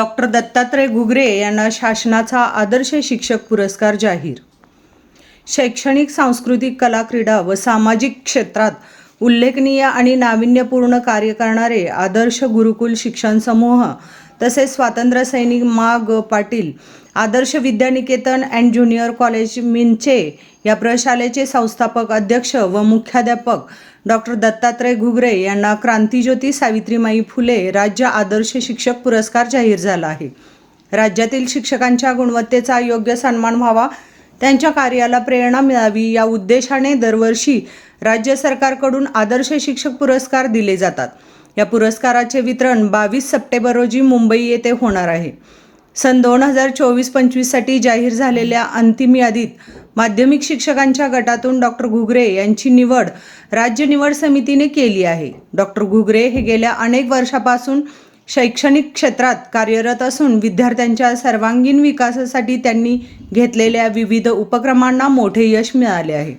Doctor Dattatray Ghugare यांना शासनाचा आदर्श शिक्षक पुरस्कार जाहीर. शैक्षणिक सांस्कृतिक कला क्रीडा व सामाजिक क्षेत्रात उल्लेखनीय आणि नाविन्यपूर्ण कार्य करणारे आदर्श गुरुकुल शिक्षण समूह तसेच स्वातंत्र्यसैनिक मा. ग. Patil Adarsh Vidyaniketan and junior college Minche या प्रशालेचे संस्थापक अध्यक्ष व मुख्याध्यापक डॉक्टर दत्तात्रय घुगरे यांना क्रांतीज्योती सावित्रीमाई फुले राज्य आदर्श शिक्षक पुरस्कार जाहीर झाला आहे. राज्यातील शिक्षकांच्या गुणवत्तेचा योग्य सन्मान व्हावा त्यांच्या कार्याला प्रेरणा मिळावी या उद्देशाने दरवर्षी राज्य सरकारकडून आदर्श शिक्षक पुरस्कार दिले जातात. या पुरस्काराचे वितरण बावीस सप्टेंबर रोजी मुंबई येथे होणार आहे. सन दोन हजार चोवीस पंचवीससाठी जाहीर झालेल्या अंतिम यादीत माध्यमिक शिक्षकांच्या गटातून डॉक्टर घुगरे यांची निवड राज्य निवड समितीने केली आहे. डॉक्टर घुगरे हे गेल्या अनेक वर्षापासून शैक्षणिक क्षेत्रात कार्यरत असून विद्यार्थ्यांच्या सर्वांगीण विकासासाठी त्यांनी घेतलेल्या विविध उपक्रमांना मोठे यश मिळाले आहे.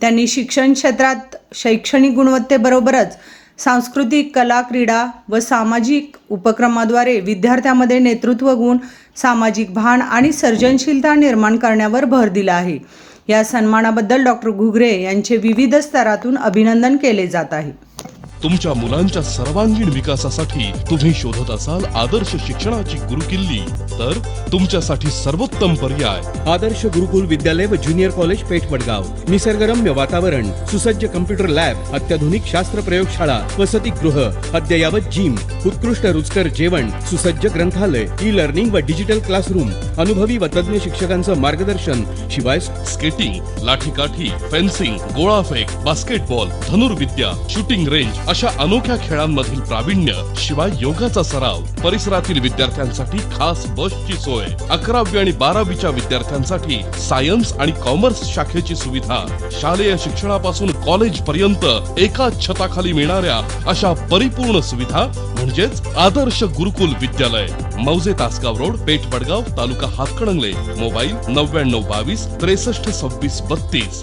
त्यांनी शिक्षण क्षेत्रात शैक्षणिक गुणवत्तेबरोबरच सांस्कृतिक कला क्रीडा व सामाजिक उपक्रमाद्वारे विद्यार्थ्यांमध्ये नेतृत्व गुण सामाजिक भान आणि सर्जनशीलता निर्माण करण्यावर भर दिला आहे. या सन्मानाबद्दल डॉक्टर घुगरे यांचे विविध स्तरातून अभिनंदन केले जात आहे. तुमच्या मुलांच्या सर्वांगीण विकासासाठी तुम्ही शोधत असाल आदर्श शिक्षणाची गुरुकिल्ली तर तुमच्यासाठी सर्वोत्तम पर्याय. आदर्श गुरुकुल विद्यालय व ज्युनियर कॉलेज पेठ वडगाव. निसर्गरम्य वातावरण सुसज्ज कम्प्युटर लॅब अत्याधुनिक शास्त्र प्रयोगशाळा वसतिगृह अद्ययावत जिम उत्कृष्ट रुचकर जेवण सुसज्ज ग्रंथालय ई लर्निंग व डिजिटल क्लासरूम अनुभवी व तज्ज्ञ शिक्षकांचं मार्गदर्शन शिवाय स्केटिंग लाठीकाठी फेन्सिंग गोळाफेक बास्केटबॉल धनुर्विद्या शूटिंग रेंज अशा अनोख्या खेळांमधील प्रावीण्य शिवाय योगाचा सराव परिसरातील विद्यार्थ्यांसाठी खास बसची सोय अकरावी आणि बारावीच्या विद्यार्थ्यांसाठी सायन्स आणि कॉमर्स शाखेची सुविधा शालेय शिक्षणापासून कॉलेज पर्यंत एकाच छताखाली मिळणाऱ्या अशा परिपूर्ण सुविधा म्हणजेच आदर्श गुरुकुल विद्यालय. मौजे तासगाव रोड पेठ वडगाव तालुका हातकणंगले मोबाईल नव्याण्णव बावीस त्रेसष्ट सव्वीस बत्तीस.